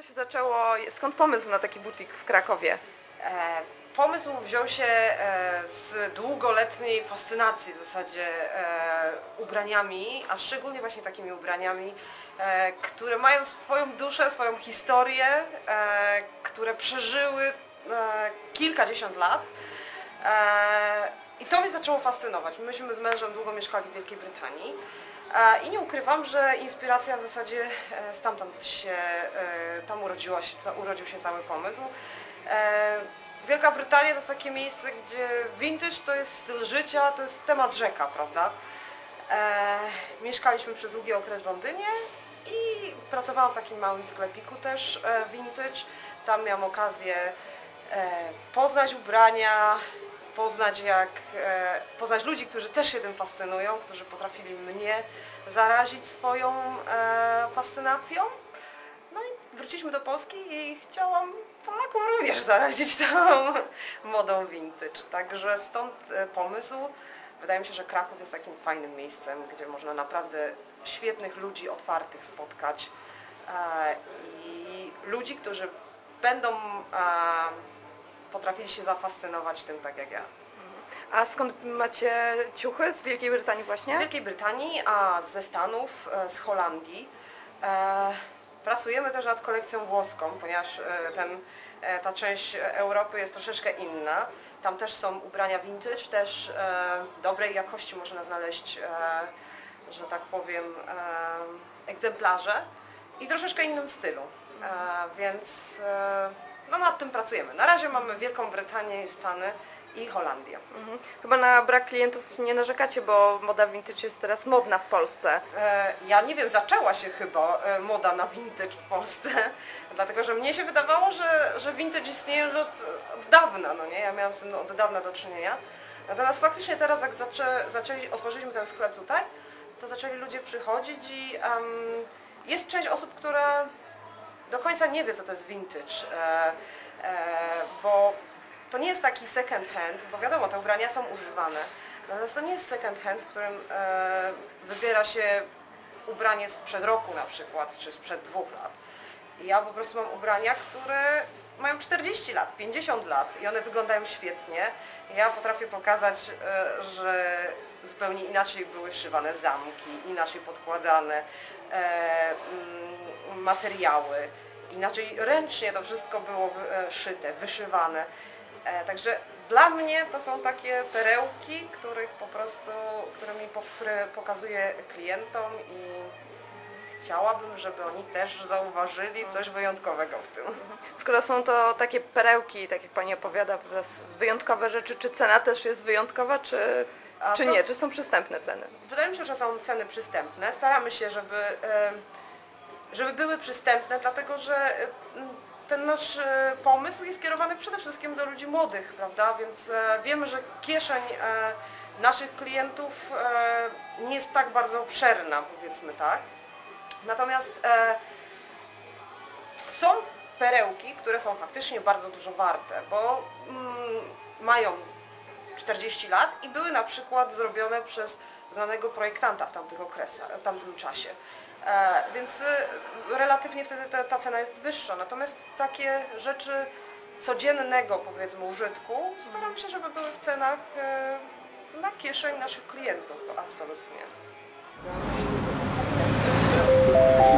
to się zaczęło? Skąd pomysł na taki butik w Krakowie? E, Pomysł wziął się e, z długoletniej fascynacji w zasadzie e, ubraniami, a szczególnie właśnie takimi ubraniami, które mają swoją duszę, swoją historię, które przeżyły kilkadziesiąt lat. I to mnie zaczęło fascynować. Myśmy z mężem długo mieszkali w Wielkiej Brytanii. I nie ukrywam, że inspiracja w zasadzie e, stamtąd się, e, tam urodziła się, urodził się cały pomysł. E, Wielka Brytania to jest takie miejsce, gdzie vintage to jest styl życia, to jest temat rzeka, prawda? Mieszkaliśmy przez długi okres w Londynie i pracowałam w takim małym sklepiku też vintage. Tam miałam okazję poznać ubrania, poznać jak, e, poznać ludzi, którzy też się tym fascynują, którzy potrafili mnie zarazić swoją e, fascynacją. No i wróciliśmy do Polski i chciałam Polaków również zarazić tą modą vintage. Także stąd e, pomysł. Wydaje mi się, że Kraków jest takim fajnym miejscem, gdzie można naprawdę świetnych ludzi otwartych spotkać i ludzi, którzy będą potrafili się zafascynować tym tak jak ja. A skąd macie ciuchy? Z Wielkiej Brytanii Z właśnie? Wielkiej Brytanii, a ze Stanów, e, z Holandii. E, Pracujemy też nad kolekcją włoską, ponieważ e, ten, ta część Europy jest troszeczkę inna. Tam też są ubrania vintage, też dobrej jakości można znaleźć, że tak powiem, egzemplarze i troszeczkę innym stylu. Więc no, nad tym pracujemy. Na razie mamy Wielką Brytanię i Stany i Holandię. Mhm. Chyba na brak klientów nie narzekacie, bo moda vintage jest teraz modna w Polsce. E, Ja nie wiem, zaczęła się chyba e, moda na vintage w Polsce, dlatego że mnie się wydawało, że, że vintage istnieje już od, od dawna, no nie? Ja miałam z tym od dawna do czynienia. Natomiast faktycznie teraz jak zaczę, zaczęli, otworzyliśmy ten sklep tutaj, to zaczęli ludzie przychodzić i em, jest część osób, która do końca nie wie, co to jest vintage, e, e, bo to nie jest taki second hand, bo wiadomo, te ubrania są używane. Natomiast to nie jest second hand, w którym e, wybiera się ubranie sprzed roku na przykład, czy sprzed dwóch lat. Ja po prostu mam ubrania, które mają 40 lat, 50 lat i one wyglądają świetnie. Ja potrafię pokazać, e, że zupełnie inaczej były szywane zamki, inaczej podkładane e, mm, materiały, inaczej ręcznie to wszystko było e, szyte, wyszywane. Także dla mnie to są takie perełki, których po prostu, które, mi, po- które pokazuję klientom i chciałabym, żeby oni też zauważyli coś wyjątkowego w tym. Skoro są to takie perełki, tak jak Pani opowiada, wyjątkowe rzeczy, czy cena też jest wyjątkowa, czy, A czy to- nie? Czy są przystępne ceny? Wydaje mi się, że są ceny przystępne. Staramy się, żeby, żeby były przystępne, dlatego że ten nasz e, pomysł jest kierowany przede wszystkim do ludzi młodych, prawda? Więc e, wiemy, że kieszeń e, naszych klientów nie jest tak bardzo obszerna, powiedzmy tak. Natomiast e, są perełki, które są faktycznie bardzo dużo warte, bo mm, mają 40 lat i były na przykład zrobione przez znanego projektanta w tamtych okresach, w tamtym czasie. E, więc e, relatywnie wtedy ta, ta cena jest wyższa. Natomiast takie rzeczy codziennego powiedzmy użytku staram się, żeby były w cenach e, na kieszeń naszych klientów absolutnie. 了。